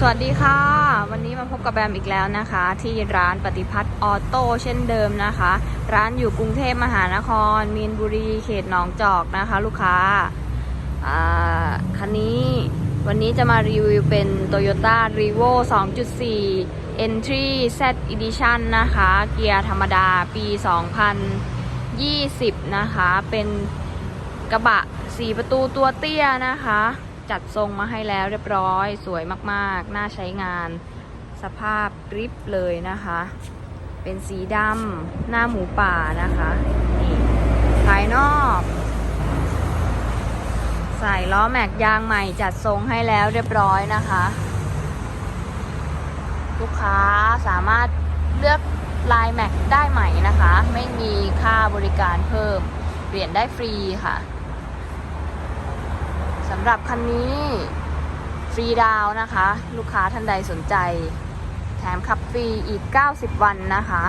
สวัสดีค่ะ วันนี้มาพบกับแบมอีกแล้วนะคะ ที่ร้านปฏิพัฒน์ออโต้เช่นเดิมนะคะ ร้านอยู่กรุงเทพมหานคร มีนบุรีเขตหนองจอกนะคะ ลูกค้าคันนี้วันนี้จะมารีวิวเป็น Toyota r e v o 2.4 Entry Z Edition นะคะ เกียร์ธรรมดาปี 2020 นะคะ เป็นกระบะ 4 ประตูตัวเตี้ยนะคะ จัดทรงมาให้แล้วเรียบร้อย สวยมากๆ น่าใช้งาน สภาพกริปเลยนะคะ เป็นสีดำหน้าหมูป่านะคะนี่ภายนอก ใส่ล้อแม็กยางใหม่จัดทรงให้แล้วเรียบร้อยนะคะ ลูกค้าสามารถเลือกลายแม็กได้ใหม่นะคะ ไม่มีค่าบริการเพิ่ม เปลี่ยนได้ฟรีค่ะ สำหรับคันนี้ฟรีดาวนะคะ ลูกค้าท่านใดสนใจ แถมขับฟรีอีก 90 วันนะคะ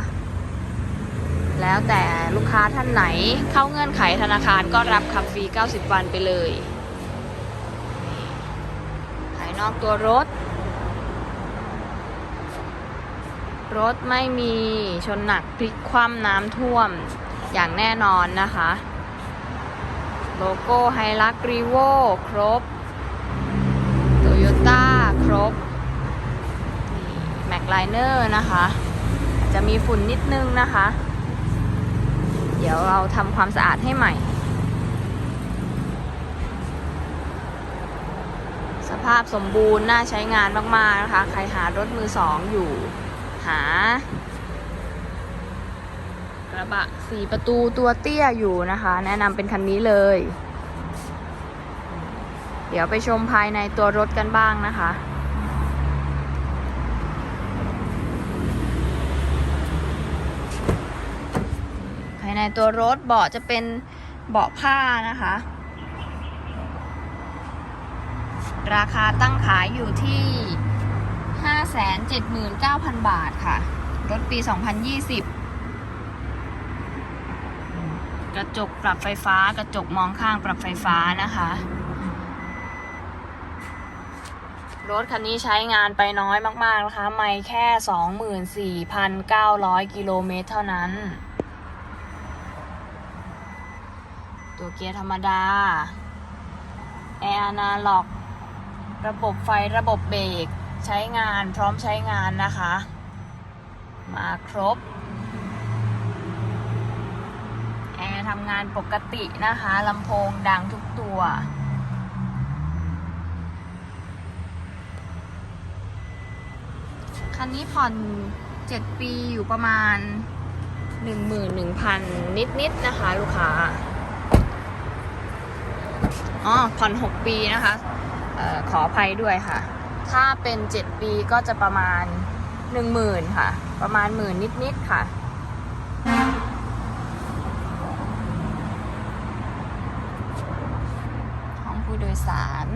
แล้วแต่ลูกค้าท่านไหนเข้าเงื่อนไขธนาคารก็รับขับฟรี 90 วันไปเลยภายนอกตัวรถ รถไม่มีชนหนักพลิกคว่ำน้ำท่วมอย่างแน่นอนนะคะ โลโก้ไฮลักรีโวครบโตโยต้าครบแม็กไลเนอร์นะคะ จะมีฝุ่นนิดนึงนะคะ เดี๋ยวเราทำความสะอาดให้ใหม่ สภาพสมบูรณ์น่าใช้งานมาก ๆ นะคะ ใครหารถมือสองอยู่หา ระบะสี่ประตูตัวเตี้ยอยู่นะคะ แนะนำเป็นคันนี้เลย เดี๋ยวไปชมภายในตัวรถกันบ้างนะคะภายในตัวรถเบาะจะเป็นเบาะผ้านะคะ ราคาตั้งขายอยู่ที่ 579,000 บาทค่ะ รถปี 2020 กระจกปรับไฟฟ้ากระจกมองข้างปรับไฟฟ้านะคะ รถคันนี้ใช้งานไปน้อยมาก ๆ นะคะ ไม่แค่ 24,900 กิโลเมตรเท่านั้น ตัวเกียร์ธรรมดา แอร์อนาล็อก ระบบไฟระบบเบรกใช้งานพร้อมใช้งานนะคะ มาครบ แอร์ ทำงานปกตินะคะลำโพงดังทุกตัว คันนี้ผ่อน 7 ปีอยู่ประมาณ 11,000 นิดๆนะคะ ลูกค้า อ๋อ ผ่อน 6 ปีนะคะออขออภัยด้วยค่ะ ถ้าเป็น 7 ปีก็จะประมาณ 10,000 ค่ะ ประมาณหมื่นนิดๆค่ะ ห้องผู้โดย สาร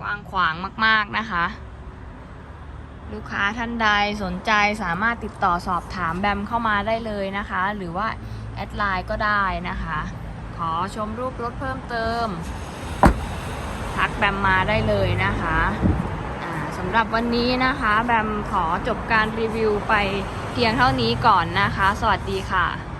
กว้างขวางมากๆนะคะ ลูกค้าท่านใดสนใจสามารถติดต่อสอบถามแบมเข้ามาได้เลยนะคะ หรือว่า แอดไลน์ก็ได้นะคะ ขอชมรูปรถเพิ่มเติม ทักแบมมาได้เลยนะคะสำหรับวันนี้นะคะ แบมขอจบการรีวิวไป เพียงเท่านี้ก่อนนะคะ สวัสดีค่ะ